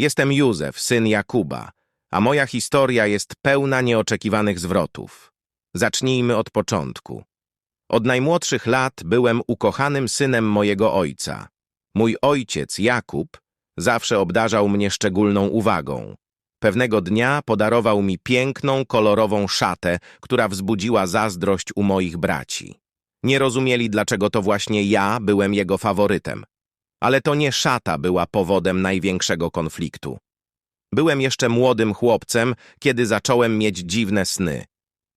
Jestem Józef, syn Jakuba, a moja historia jest pełna nieoczekiwanych zwrotów. Zacznijmy od początku. Od najmłodszych lat byłem ukochanym synem mojego ojca. Mój ojciec, Jakub, zawsze obdarzał mnie szczególną uwagą. Pewnego dnia podarował mi piękną, kolorową szatę, która wzbudziła zazdrość u moich braci. Nie rozumieli, dlaczego to właśnie ja byłem jego faworytem. Ale to nie szata była powodem największego konfliktu. Byłem jeszcze młodym chłopcem, kiedy zacząłem mieć dziwne sny.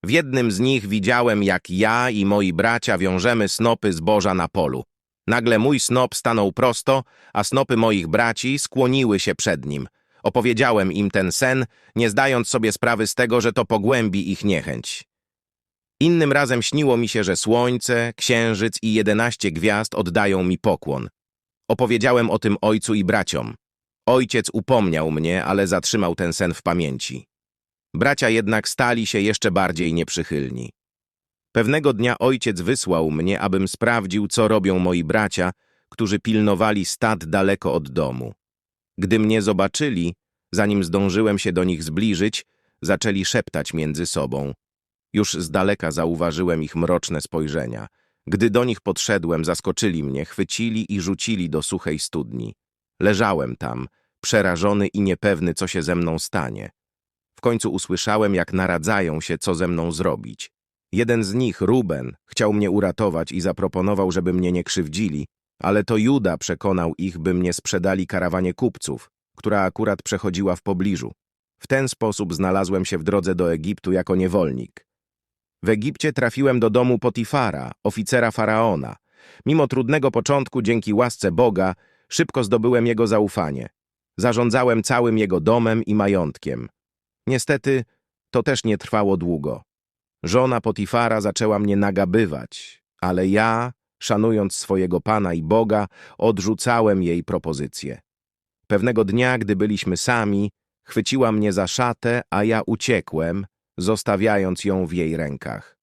W jednym z nich widziałem, jak ja i moi bracia wiążemy snopy zboża na polu. Nagle mój snop stanął prosto, a snopy moich braci skłoniły się przed nim. Opowiedziałem im ten sen, nie zdając sobie sprawy z tego, że to pogłębi ich niechęć. Innym razem śniło mi się, że słońce, księżyc i jedenaście gwiazd oddają mi pokłon. Opowiedziałem o tym ojcu i braciom. Ojciec upomniał mnie, ale zatrzymał ten sen w pamięci. Bracia jednak stali się jeszcze bardziej nieprzychylni. Pewnego dnia ojciec wysłał mnie, abym sprawdził, co robią moi bracia, którzy pilnowali stad daleko od domu. Gdy mnie zobaczyli, zanim zdążyłem się do nich zbliżyć, zaczęli szeptać między sobą. Już z daleka zauważyłem ich mroczne spojrzenia. Gdy do nich podszedłem, zaskoczyli mnie, chwycili i rzucili do suchej studni. Leżałem tam, przerażony i niepewny, co się ze mną stanie. W końcu usłyszałem, jak naradzają się, co ze mną zrobić. Jeden z nich, Ruben, chciał mnie uratować i zaproponował, żeby mnie nie krzywdzili, ale to Juda przekonał ich, by mnie sprzedali karawanie kupców, która akurat przechodziła w pobliżu. W ten sposób znalazłem się w drodze do Egiptu jako niewolnik. W Egipcie trafiłem do domu Potifara, oficera faraona. Mimo trudnego początku, dzięki łasce Boga, szybko zdobyłem jego zaufanie. Zarządzałem całym jego domem i majątkiem. Niestety, to też nie trwało długo. Żona Potifara zaczęła mnie nagabywać, ale ja, szanując swojego Pana i Boga, odrzucałem jej propozycję. Pewnego dnia, gdy byliśmy sami, chwyciła mnie za szatę, a ja uciekłem, zostawiając ją w jej rękach.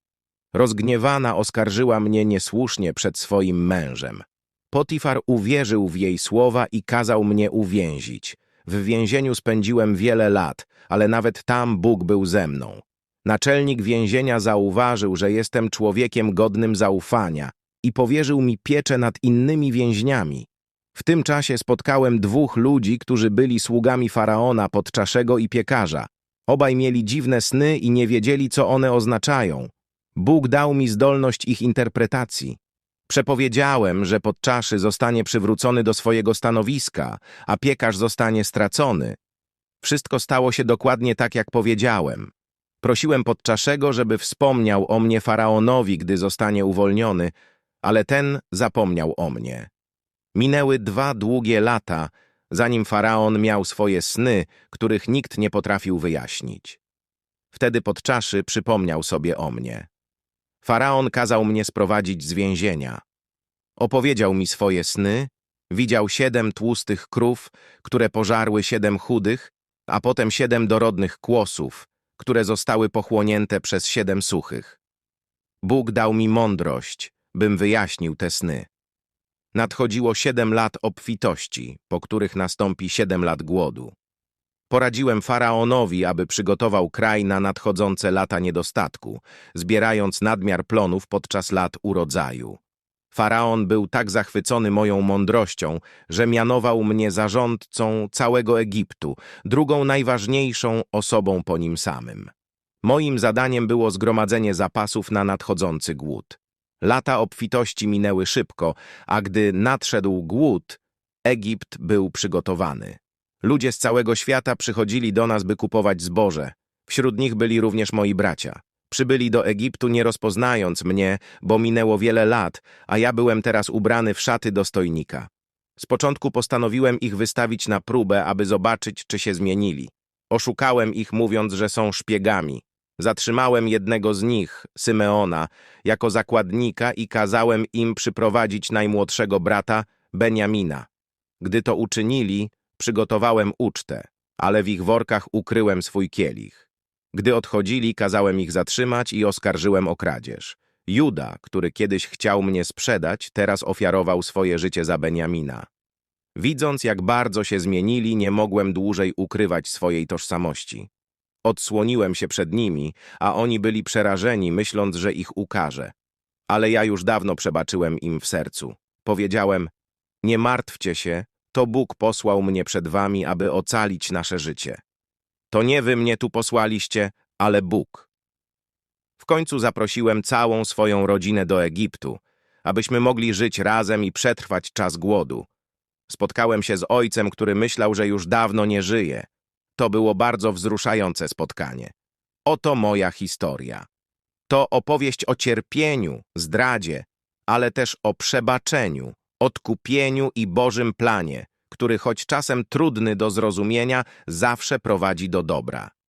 Rozgniewana oskarżyła mnie niesłusznie przed swoim mężem. Potifar uwierzył w jej słowa i kazał mnie uwięzić. W więzieniu spędziłem wiele lat, ale nawet tam Bóg był ze mną. Naczelnik więzienia zauważył, że jestem człowiekiem godnym zaufania i powierzył mi pieczę nad innymi więźniami. W tym czasie spotkałem dwóch ludzi, którzy byli sługami faraona podczaszego i piekarza. Obaj mieli dziwne sny i nie wiedzieli, co one oznaczają. Bóg dał mi zdolność ich interpretacji. Przepowiedziałem, że podczaszy zostanie przywrócony do swojego stanowiska, a piekarz zostanie stracony. Wszystko stało się dokładnie tak, jak powiedziałem. Prosiłem podczaszego, żeby wspomniał o mnie faraonowi, gdy zostanie uwolniony, ale ten zapomniał o mnie. Minęły dwa długie lata, zanim faraon miał swoje sny, których nikt nie potrafił wyjaśnić. Wtedy podczaszy przypomniał sobie o mnie. Faraon kazał mnie sprowadzić z więzienia. Opowiedział mi swoje sny, widział siedem tłustych krów, które pożarły siedem chudych, a potem siedem dorodnych kłosów, które zostały pochłonięte przez siedem suchych. Bóg dał mi mądrość, bym wyjaśnił te sny. Nadchodziło siedem lat obfitości, po których nastąpi siedem lat głodu. Poradziłem faraonowi, aby przygotował kraj na nadchodzące lata niedostatku, zbierając nadmiar plonów podczas lat urodzaju. Faraon był tak zachwycony moją mądrością, że mianował mnie zarządcą całego Egiptu, drugą najważniejszą osobą po nim samym. Moim zadaniem było zgromadzenie zapasów na nadchodzący głód. Lata obfitości minęły szybko, a gdy nadszedł głód, Egipt był przygotowany. Ludzie z całego świata przychodzili do nas, by kupować zboże. Wśród nich byli również moi bracia. Przybyli do Egiptu nie rozpoznając mnie, bo minęło wiele lat, a ja byłem teraz ubrany w szaty dostojnika. Z początku postanowiłem ich wystawić na próbę, aby zobaczyć, czy się zmienili. Oszukałem ich, mówiąc, że są szpiegami. Zatrzymałem jednego z nich, Symeona, jako zakładnika i kazałem im przyprowadzić najmłodszego brata, Beniamina. Gdy to uczynili, przygotowałem ucztę, ale w ich workach ukryłem swój kielich. Gdy odchodzili, kazałem ich zatrzymać i oskarżyłem o kradzież. Juda, który kiedyś chciał mnie sprzedać, teraz ofiarował swoje życie za Beniamina. Widząc, jak bardzo się zmienili, nie mogłem dłużej ukrywać swojej tożsamości. Odsłoniłem się przed nimi, a oni byli przerażeni, myśląc, że ich ukażę. Ale ja już dawno przebaczyłem im w sercu. Powiedziałem, nie martwcie się, to Bóg posłał mnie przed wami, aby ocalić nasze życie. To nie wy mnie tu posłaliście, ale Bóg. W końcu zaprosiłem całą swoją rodzinę do Egiptu, abyśmy mogli żyć razem i przetrwać czas głodu. Spotkałem się z ojcem, który myślał, że już dawno nie żyje. To było bardzo wzruszające spotkanie. Oto moja historia. To opowieść o cierpieniu, zdradzie, ale też o przebaczeniu, odkupieniu i Bożym planie, który choć czasem trudny do zrozumienia, zawsze prowadzi do dobra.